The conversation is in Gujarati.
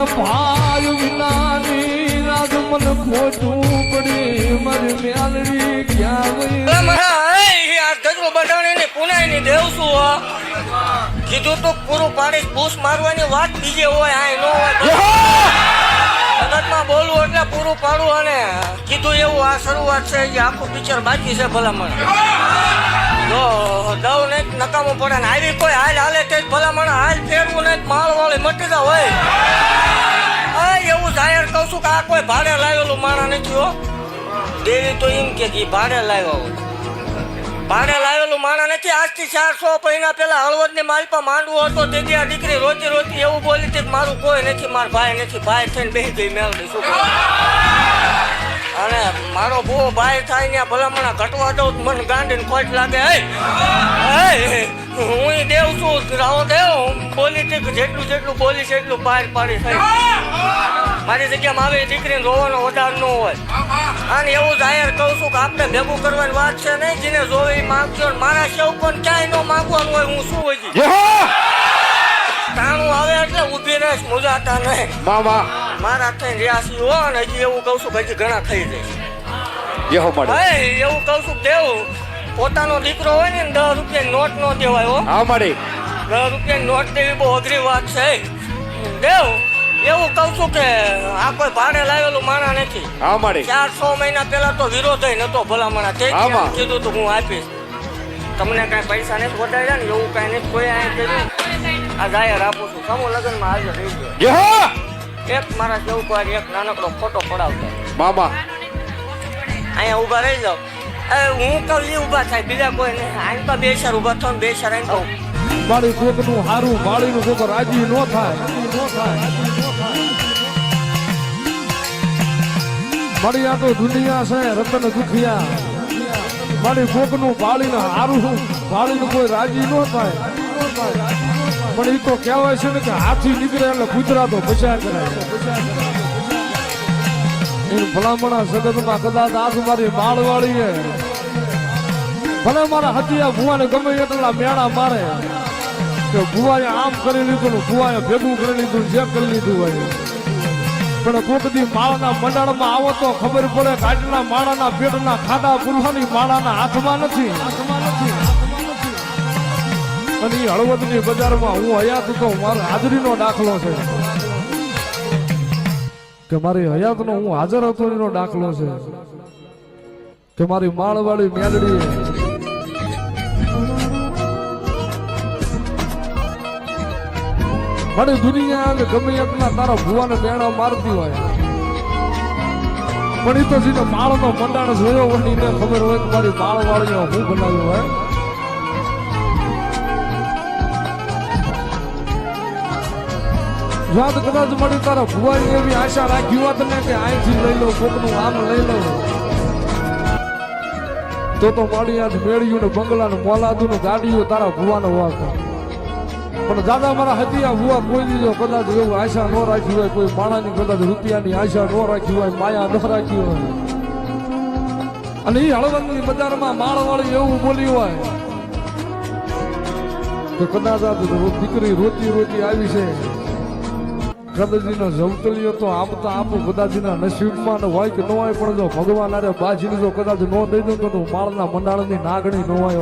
ભાઈ વિનાની રાજ પડે આ? કીધું તો પૂરું પાડી બૂસ મારવાની વાત બીજે હોય આય નો હોય બોલવું એટલે પૂરું પાડવું અને કીધું એવું આ શરૂઆત છે આખું પિક્ચર બાકી છે ભલામણ દવ ને નકામો પડે ને આવી કોઈ હાલ, હાલે તે ભલામણ, હાલ ફેરવું ને માલ વાળી મટી દા હોય એવું જાહેર કહું છું કે આ કોઈ ભાડે લાવેલું માણા નથી, હો. દેવી તો એમ કે ભાડે લાવ્યા હોય. ભાડે લાવેલું માણા નથી, આજથી ચારસો મહિના પેલા હળવદની માલપા માંડવો હતો તેથી આ દીકરી રોતી રોતી એવું બોલી હતી મારું કોઈ નથી, મારો ભાઈ નથી, ભાઈ થઈને બેસી ગઈ મેળવી, શું? અને મારો ભૂવો ભાઈ થાય ને ભલામણા ઘટવા દઉં મને ગાંડીને ખોટ લાગે હે? હે, દેવ છું રાહો દેવ હું બોલી જેટલું જેટલું બોલીશ એટલું બહાર પાડી થઈ મારી જગ્યામાં આવી દીકરીને રોવાનો વધાર ન હોય. અને એવું જાહેર કહું છું કે આપણે ભેગું કરવાની વાત છે નહીં જેને જોવે એ માગજો મારા સેવ પણ ક્યાંય ન માગવાનું હોય હું શું હોય તાણું આવે એટલે ઊભી રહીશ મુજાતા નહીં. મામા મારા થઈ રિયાસી હો અને હજી એવું કહું છું કે હજી ઘણા થઈ જશે. યહો મળે. હે એવું કહું છું દેવું. પોતાનો દીકરો હોય ને દસ રૂપિયા નોટ નો દેવાય હો. હા મળે. દસ રૂપિયા નોટ દેવી બહુ અઘરી વાત છે. દેવ એવું કહું છું કે આ કોઈ ભાડે લાવેલું માણા નથી. હા ચાર છ મહિના પહેલા તો વિરોધ નતો ભલામણા તે કીધું તો હું આપીશ. તમને કઈ પૈસા નથી વધાર્યા ને એવું કઈ નથી કોઈ આ કર્યું? આ જાહેર આપું છું. સમૂહ લગ્નમાં હાજર રહી ગયો એક મારા જેવું કોઈ એક નાનકડો ફોટો પડાવતો મામા અહીંયા ઊભા રહી જાઓ. એ હું કહું ઈ ઊભા થાય બીજા કોઈ નહીં આઈને તો બે ચાર ઊભા થો ને બે ચાર આઈને કહું. કોકનું હારું વાળીનું કોક રાજી ન થાય. મારી આ તો દુનિયા છે રતન દુખિયા. મારી કોકનું વાળીને હારું વાળીનું કોઈ રાજી ન થાય. પણ એ તો કહેવાય છે ને કે હાથી નીકળે એટલે કૂતરા તો બચાવ કરાય. એ ભલામણા જગતમાં કદાચ આજ મારી બાળવાળી છે ભલે મારા હતિયા ભુવાને ગમે એટલા મેળા મારે કે ભુવાએ આમ કરી લીધું ને ભુવાએ ભેગું કરી લીધું જે કરી લીધું હોય. પણ કોક દી માળાના મંડળમાં આવો તો ખબર પડે કાટના માળાના પેટના ખાડા પુરવાની માળાના હાથમાં નથી. અને એ હળવદની બજારમાં હું હયાત તો મારો હાજરીનો દાખલો છે. કે મારી હયાતનો હું હાજર હતો એનો દાખલો છે. કે મારી માળવાળી મેલડી મારી દુનિયા ગમે એટલા તારા ભુવાને બેણા મારતી હોય. પણ એ તો જેને માળનો મંડાણ જોયો હોય ને ખબર હોય કે મારી માળવાળીઓ હું બનાવ્યું હોય. જાત કદાચ મળી તારા ભુવાની એવી આશા રાખી હોત ને કે અહીંથી લઈ લો કોકનું આમ લઈ લો તો તો મારી મેળ્યું ને બંગલા ને મોલાદું ને ગાડીઓ તારા ભુવાનો વાક પણ દાદા મારા હતિયા ભુવા કોઈ દીધો કદાચ એવું આશા ન રાખી હોય, કોઈ માણાની કદાચ રૂપિયાની આશા ન રાખી હોય, માયા ન રાખી હોય. અને એ હળવદની બજારમાં માળવાળી એવું બોલ્યું હોય તો કદાચ આ દીકરી રોતી રોતી આવી છે. કદાચીનો જવતલીઓ તો આપતા આપું કદાચીના નસીબમાં હોય કે ન હોય, પણ જો ભગવાન અરે બાજીને જો કદાચ ન દઈ દઉં તો માળના મંડાળની નાગણી ન હોય